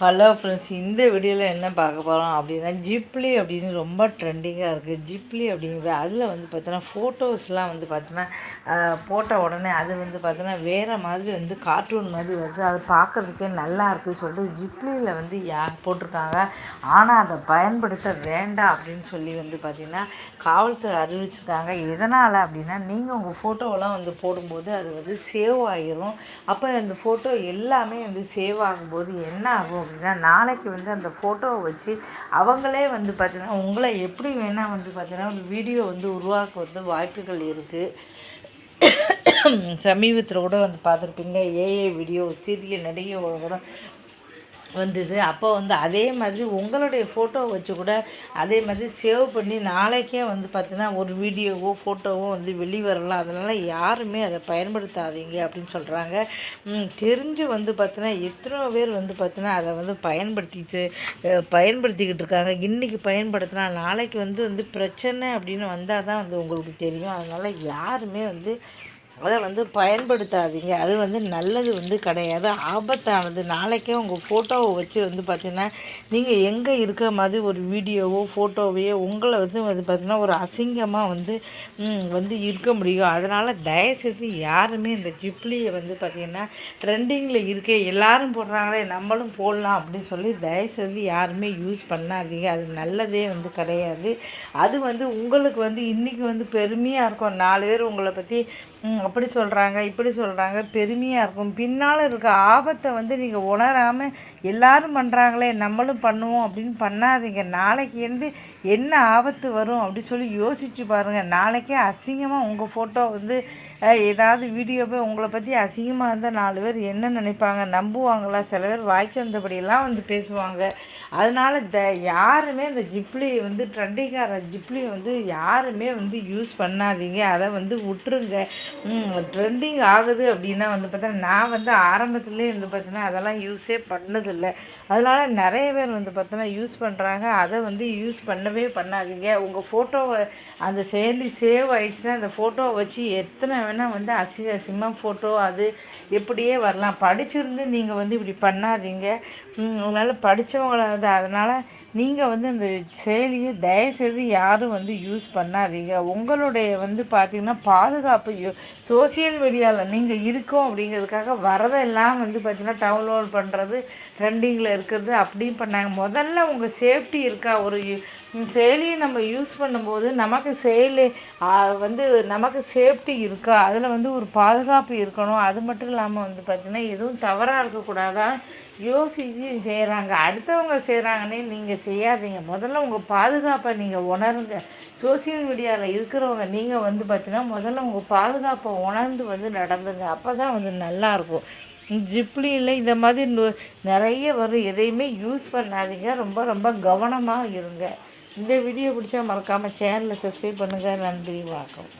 Hello friends இந்த வீடியோவில் என்ன பார்க்க போகிறோம் அப்படின்னா ஜிப்லி அப்படின்னு ரொம்ப ட்ரெண்டிங்காக இருக்குது ஜிப்லி அப்படிங்கிறது அதில் வந்து பார்த்தோன்னா ஃபோட்டோஸ்லாம் வந்து பார்த்தோன்னா போட்ட உடனே அது வந்து பார்த்தோன்னா வேறு மாதிரி வந்து கார்ட்டூன் மாதிரி வருது அது பார்க்குறதுக்கே நல்லா இருக்குது சொல்லிட்டு ஜிப்லியில் வந்து யார் போட்டிருக்காங்க. ஆனால் அதை பயன்படுத்த வேண்டாம் அப்படின்னு சொல்லி வந்து பார்த்திங்கன்னா காவல்துறை அறிவிச்சிருக்காங்க. எதனால் அப்படின்னா நீங்கள் உங்கள் ஃபோட்டோவெல்லாம் வந்து போடும்போது அது வந்து சேவ் ஆகிரும் அப்போ அந்த ஃபோட்டோ எல்லாமே வந்து சேவ் ஆகும்போது என்ன ஆகும் அப்படின்னா நாளைக்கு வந்து அந்த ஃபோட்டோவை வச்சு அவங்களே வந்து பார்த்திங்கன்னா உங்களை எப்படி வேணால் வந்து பார்த்திங்கன்னா ஒரு வீடியோ வந்து உருவாக்குவது வாய்ப்புகள் இருக்குது சமீபத்தில் கூட வந்து பார்த்துருப்பீங்க ஏஏ வீடியோ சிறிய நடிகை கூட வந்தது. அப்போ வந்து அதே மாதிரி உங்களுடைய ஃபோட்டோ வச்சு கூட அதே மாதிரி சேவ் பண்ணி நாளைக்கே வந்து பார்த்தீங்கன்னா ஒரு வீடியோவோ ஃபோட்டோவோ வந்து வெளிவரலாம். அதனால் யாருமே அதை பயன்படுத்தாதீங்க அப்படின்னு சொல்கிறாங்க தெரிஞ்சு வந்து பார்த்தீங்கன்னா எத்தனையோ பேர் வந்து பார்த்தீங்கன்னா அதை வந்து பயன்படுத்திச்சு பயன்படுத்திக்கிட்டு இருக்காங்க. இன்றைக்கி பயன்படுத்தினா நாளைக்கு வந்து வந்து பிரச்சனை அப்படின்னு வந்தால் தான் வந்து உங்களுக்கு தெரியும். அதனால் யாருமே வந்து அதை வந்து பயன்படுத்தாதீங்க. அது வந்து நல்லது வந்து கிடையாது. ஆபத்தானது. நாளைக்கே உங்கள் ஃபோட்டோவை வச்சு வந்து பார்த்திங்கன்னா நீங்கள் எங்கே இருக்கிற மாதிரி ஒரு வீடியோவோ ஃபோட்டோவையோ உங்களை வந்து வந்து பார்த்திங்கன்னா ஒரு அசிங்கமாக வந்து வந்து இருக்க முடியும். அதனால் தயவுசெய்து யாருமே இந்த ஜிப்லியை வந்து பார்த்திங்கன்னா ட்ரெண்டிங்கில் இருக்கே எல்லோரும் போடுறாங்களே நம்மளும் போடலாம் அப்படின்னு சொல்லி தயவுசெய்து யாருமே யூஸ் பண்ணாதீங்க. அது நல்லதே வந்து கிடையாது. அது வந்து உங்களுக்கு வந்து இன்றைக்கி வந்து பெருமையாக இருக்கும். நாலு பேர் உங்களை பற்றி அப்படி சொல்கிறாங்க இப்படி சொல்கிறாங்க பெருமையாக இருக்கும். பின்னால் இருக்க ஆபத்தை வந்து நீங்கள் உணராமல் எல்லாரும் பண்ணுறாங்களே நம்மளும் பண்ணுவோம் அப்படின்னு பண்ணாதீங்க. நாளைக்கு வந்து என்ன ஆபத்து வரும் அப்படி சொல்லி யோசித்து பாருங்கள் நாளைக்கே அசிங்கமாக உங்கள் ஃபோட்டோ வந்து ஏதாவது வீடியோவே உங்களை பற்றி அசிங்கமாக இருந்தால் நாலு பேர் என்ன நினைப்பாங்க? நம்புவாங்களா? சில பேர் வாய்க்கு வந்தபடியெல்லாம் வந்து பேசுவாங்க. அதனால் த யாருமே இந்த ஜிப்ளி வந்து ட்ரெண்டிங்கார ஜிப்ளி வந்து யாருமே வந்து யூஸ் பண்ணாதீங்க. அதை வந்து விட்டுருங்க ட்ரெண்டிங் ஆகுது அப்படின்னா வந்து பார்த்தோன்னா நான் வந்து ஆரம்பத்துலேயே வந்து பார்த்தோன்னா அதெல்லாம் யூஸே பண்ணதில்லை. அதனால் நிறைய பேர் வந்து பார்த்தோன்னா யூஸ் பண்ணுறாங்க அதை வந்து யூஸ் பண்ணவே பண்ணாதீங்க. உங்கள் ஃபோட்டோவை அந்த செயலி சேவ் ஆகிடுச்சுன்னா அந்த ஃபோட்டோவை வச்சு எத்தனை வேணால் வந்து அசிங்க அசிங்கமாக ஃபோட்டோ அது எப்படியே வரலாம். படிச்சிருந்து நீங்கள் வந்து இப்படி பண்ணாதீங்க. அதனால் படித்தவங்கள அதனால் நீங்கள் வந்து அந்த செயலியை தயவுசெய்து யாரும் வந்து யூஸ் பண்ணாதீங்க. உங்களுடைய வந்து பார்த்திங்கன்னா பாதுகாப்பு சோசியல் மீடியாவில் நீங்கள் இருக்கோம் அப்படிங்கிறதுக்காக வரதெல்லாம் வந்து பார்த்திங்கன்னா டவுன்லோட் பண்ணுறது ட்ரெண்டிங்கில் இருக்கிறது அப்படின்னு பண்ணாங்க. முதல்ல உங்கள் சேஃப்டி இருக்கா? ஒரு செயலியை நம்ம யூஸ் பண்ணும்போது நமக்கு செயலி வந்து நமக்கு சேஃப்டி இருக்கா? அதில் வந்து ஒரு பாதுகாப்பு இருக்கணும். அது மட்டும் இல்லாமல் வந்து பார்த்திங்கன்னா எதுவும் தவறாக இருக்கக்கூடாதா யோசித்து செய்கிறாங்க அடுத்தவங்க செய்கிறாங்கன்னே நீங்கள் செய்யாதீங்க. முதல்ல உங்கள் பாதுகாப்பை நீங்கள் உணருங்க. சோசியல் மீடியாவில் இருக்கிறவங்க நீங்கள் வந்து பார்த்தீங்கன்னா முதல்ல உங்கள் பாதுகாப்பை உணர்ந்து வந்து நடந்துங்க. அப்போ தான் வந்து நல்லாயிருக்கும் ஜிப்ளியில் இந்த மாதிரி நிறைய வரும். எதையுமே யூஸ் பண்ணாதீங்க. ரொம்ப ரொம்ப கவனமாக இருங்க. இந்த வீடியோ பிடிச்சா மறக்காமல் சேனலை சப்ஸ்கிரைப் பண்ணுங்கள் நன்றி வணக்கம்.